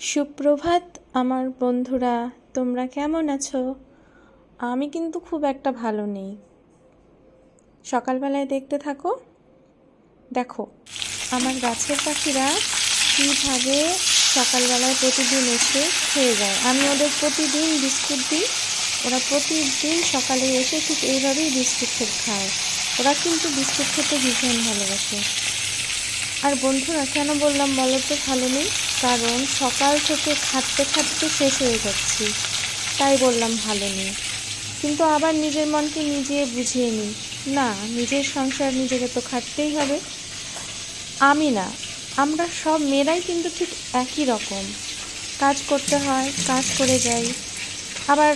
সুপ্রভাত, আমার বন্ধুরা, তোমরা কেমন আছো? আমি কিন্তু খুব একটা ভালো নেই। সকালবেলায় দেখতে থাকো। দেখো, আমার গাছের পাখিরা কীভাবে সকালবেলায় প্রতিদিন এসে খেয়ে যায়। আমি ওদের প্রতিদিন বিস্কুট দিই। ওরা প্রতিদিন সকালে এসে ঠিক এইভাবেই বিস্কুট খেয়ে খায়। ওরা কিন্তু বিস্কুট খেতে ভীষণ ভালোবাসে। আর বন্ধুরা, কেন বললাম বলো তো ভালো নেই কারণ সকাল থেকে খাটতে খাটতে শেষ হয়ে যাচ্ছি। তাই বললাম ভালো নেই কিন্তু আবার নিজের মনকে নিজে বুঝিয়ে নিই। না, নিজের সংসার নিজেকে তো খাটতেই হবে। আমি না, আমরা সব মেয়েরাই কিন্তু ঠিক একই রকম। কাজ করতে হয়, কাজ করে যাই। আবার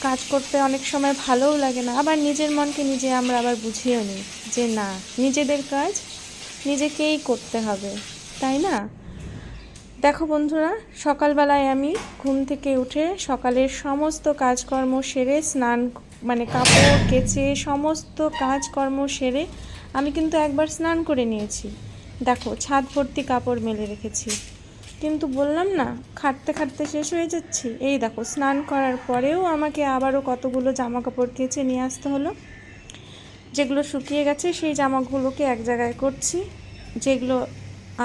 কাজ করতে অনেক সময় ভালোও লাগে না। আবার নিজের মনকে নিজে আমরা আবার বুঝিয়েও নিই যে না, নিজেদের কাজ নিজেকেই করতে হবে, তাই না? দেখো বন্ধুরা, সকালবেলায় আমি ঘুম থেকে উঠে সকালের সমস্ত কাজকর্ম সেরে স্নান মানে কাপড় কেচে সমস্ত কাজকর্ম সেরে আমি কিন্তু একবার স্নান করে নিয়েছি। দেখো, ছাদ ভর্তি কাপড় মেলে রেখেছি। কিন্তু বললাম না, খাটতে খাটতে শেষ হয়ে যাচ্ছি। এই দেখো, স্নান করার পরেও আমাকে আবারও কতগুলো জামা কাপড় কেচে নিয়ে আসতে হলো। যেগুলো শুকিয়ে গেছে, সেই জামাগুলোকে এক জায়গায় করছি। যেগুলো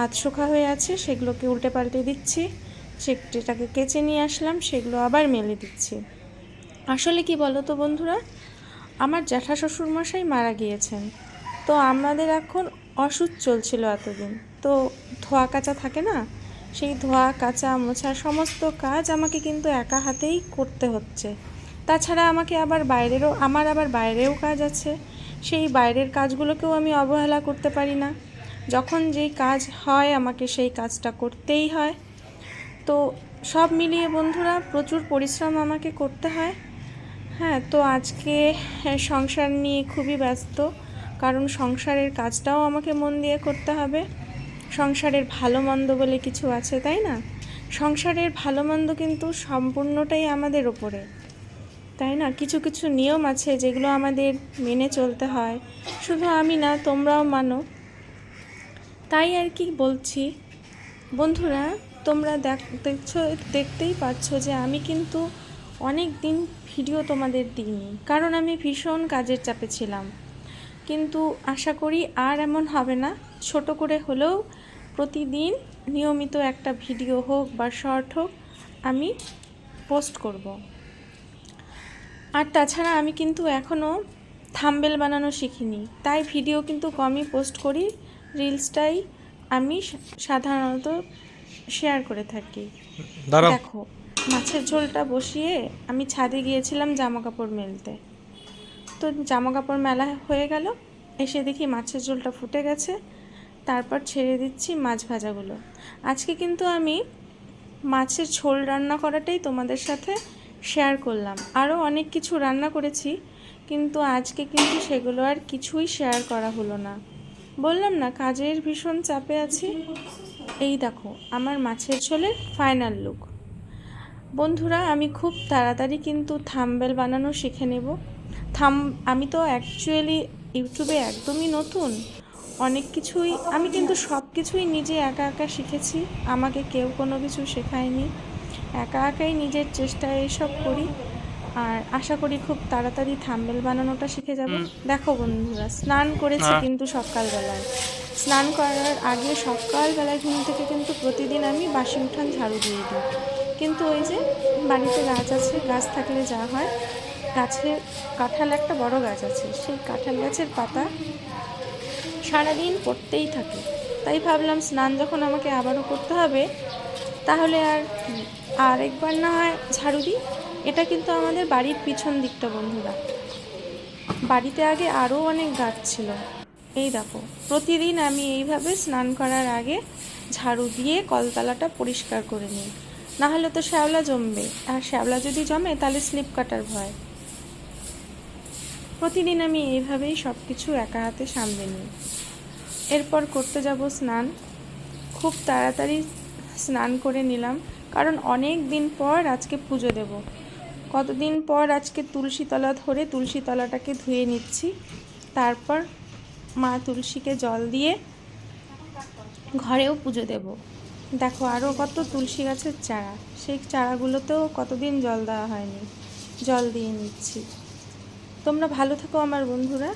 আধ শুকা হয়ে আছে, সেগুলোকে উল্টে পাল্টে দিচ্ছি সেটাকে কেচে নিয়ে আসলাম, সেগুলো আবার মেলে দিচ্ছি। আসলে কি বলো তো বন্ধুরা? আমার জ্যাঠা শ্বশুর মশাই মারা গিয়েছেন। তো আমাদের এখন অসুখ চলছিল এতদিন। তো ধোয়া কাচা থাকে না? সেই ধোয়া, কাচা, মোছা সমস্ত কাজ আমাকে কিন্তু একা হাতেই করতে হচ্ছে। তাছাড়া আমাকে আবার বাইরেরও, আমার আবার বাইরেও কাজ আছে। সেই বাইরের কাজগুলোকেও আমি অবহেলা করতে পারি না। যখন যেই কাজ হয়, আমাকে সেই কাজটা করতেই হয়। তো সব মিলিয়ে বন্ধুরা, প্রচুর পরিশ্রম আমাকে করতে হয়। হ্যাঁ তো আজকে সংসার নিয়ে খুবই ব্যস্ত। কারণ সংসারের কাজটাও আমাকে মন দিয়ে করতে হবে। সংসারের ভালো মন্দ বলে কিছু আছে, তাই না? সংসারের ভালো মন্দ কিন্তু সম্পূর্ণটাই আমাদের ওপরে। তাই না? কিছু কিছু নিয়ম আছে যেগুলো আমাদের মেনে চলতে হয়। শুধু আমি না, তোমরাও মানো। তাই আর কি বলছি? বন্ধুরা, তোমরা দেখ, দেখছ, দেখতেই পাচ্ছ যে আমি কিন্তু অনেক দিন ভিডিও তোমাদের দিইনি। কারণ আমি ভীষণ কাজের চাপে ছিলাম। কিন্তু আশা করি আর এমন হবে না। ছোট করে হলেও প্রতিদিন নিয়মিত একটা ভিডিও হোক বা শর্ট হোক আমি পোস্ট করব। আর তাছাড়া আমি কিন্তু এখনও থাম্বেল বানানো শিখিনি। তাই ভিডিও কিন্তু কমই পোস্ট করি রিলসটাই আমি সাধারণত শেয়ার করে থাকি। দেখো মাছের ঝোলটা বসিয়ে আমি ছাদে গিয়েছিলাম জামা কাপড় মেলতে। তো জামা কাপড় মেলা হয়ে গেল এসে দেখি মাছের ঝোলটা ফুটে গেছে। তারপর ছেড়ে দিচ্ছি মাছ ভাজাগুলো। আজকে কিন্তু আমি মাছের ঝোল রান্না করাটাই তোমাদের সাথে শেয়ার করলাম। আরও অনেক কিছু রান্না করেছি, কিন্তু আজকে কিন্তু সেগুলো আর কিছুই শেয়ার করা হলো না। বললাম না, কাজের ভীষণ চাপে আছি। এই দেখো, আমার মাছের ঝোলের ফাইনাল লুক বন্ধুরা, আমি খুব তাড়াতাড়ি কিন্তু থাম্বেল বানানো শিখে নেব। থাম, আমি তো অ্যাকচুয়ালি ইউটিউবে একদমই নতুন। অনেক কিছুই, আমি কিন্তু সব কিছুই নিজে একা একা শিখেছি। আমাকে কেউ কোনো কিছু শেখায়নি। একা একাই নিজের চেষ্টায় এইসব করি। আর আশা করি খুব তাড়াতাড়ি থাম্বেল বানানোটা শিখে যাব। দেখো বন্ধুরা স্নান করেছি কিন্তু সকালবেলায়। স্নান করার আগে সকালবেলায় ঘুম থেকে কিন্তু প্রতিদিন আমি বাসি উঠান ঝাড়ু দিয়ে দিই। কিন্তু ওই যে বাড়িতে গাছ আছে গাছ থাকলে যা হয় গাছে কাঁঠাল একটা বড় গাছ আছে সেই কাঁঠাল গাছের পাতা সারাদিন পড়তেই থাকে। তাই ভাবলাম স্নান যখন আমাকে আবারও করতে হবে, তাহলে আর আরেকবার না হয় ঝাড়ু দিই? এটা কিন্তু আমাদের বাড়ির পিছন দিকটা বন্ধুরা। বাড়িতে আগে আরও অনেক গাছ ছিল। এই দেখো, প্রতিদিন আমি এইভাবে স্নান করার আগে ঝাড়ু দিয়ে কলতলাটা পরিষ্কার করে নিই। না হলে তো শ্যাওলা জমবে। আর শ্যাওলা যদি জমে, তাহলে স্লিপ কাটার ভয়। প্রতিদিন আমি এইভাবেই সব কিছু একা হাতে সামলে নিই। এরপর করতে যাব স্নান। খুব তাড়াতাড়ি স্নান করে নিলাম, কারণ অনেক দিন পর আজকে পুজো দেব। কতদিন পর আজকে তুলসী তলা ধরে তুলসী তলাটাকে ধুয়ে নিচ্ছি। তারপর মা তুলসীকে জল দিয়ে ঘরেও পুজো দেব। দেখো আরও কত তুলসী গাছের চারা। সেই চারাগুলোতেও কতদিন জল দেওয়া হয়নি। জল দিয়ে নিচ্ছি। তোমরা ভালো থেকো আমার বন্ধুরা।